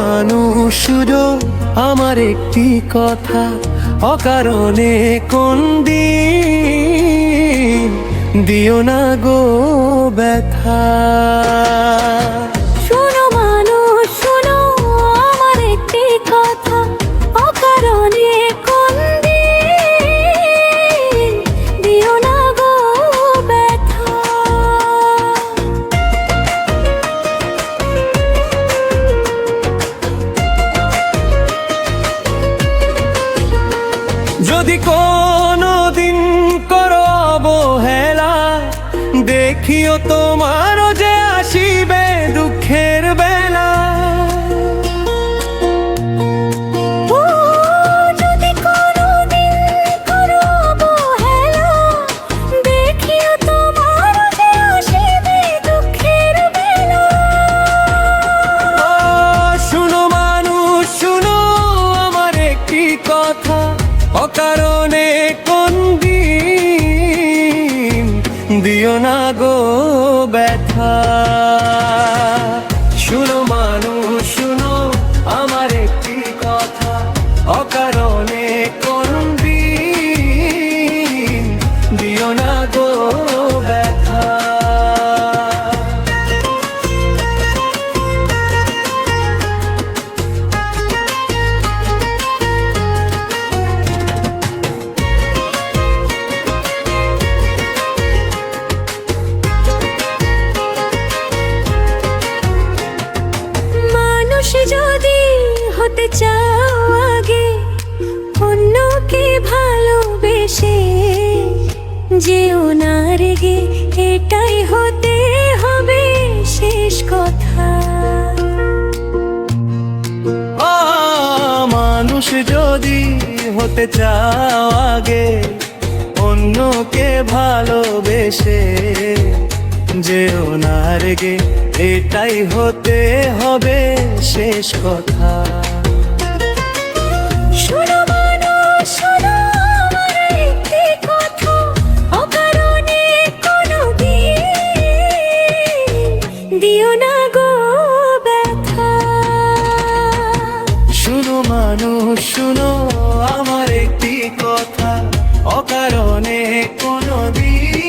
মানুষ আমার একটি কথা অকারণে কোন দিন দিও না গো ব্যথা। যদি কোনো দিন করো অবহেলা দেখিও তোমারও দিও না গো। ভালোবেসে, যেও না রেগে, এটাই হতে হবে শেষ কথা। মানুষ যদি হতে চাও আগে, অন্যকে ভালোবেসে, যেও না রেগে, এটাই হতে হবে শেষ কথা। মানুষ শুনো আমার একটি কথা। অকারণে কোনো দিন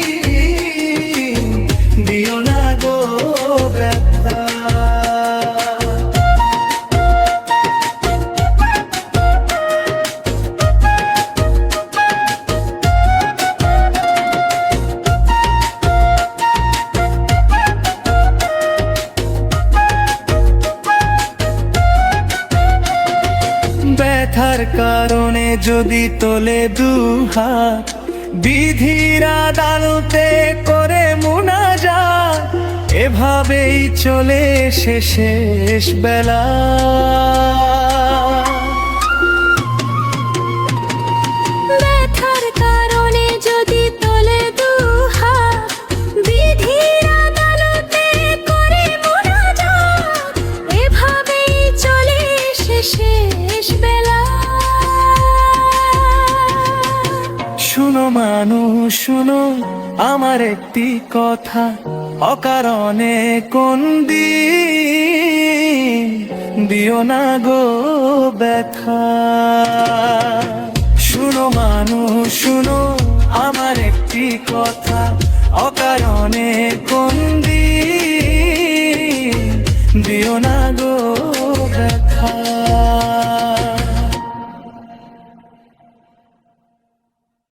ব্যথার কারণে যদি তোলে দুহাত বিধিরা দালতে করে মুনা যায় এভাবেই চলে শেষ বেলা মানুষ, শুনো আমার একটি কথা। অকারণে কোন দিও না গো ব্যথা। শুনো মানুষ, শুনো আমার একটি কথা। অকারণে কোন দিও না গো ব্যথা।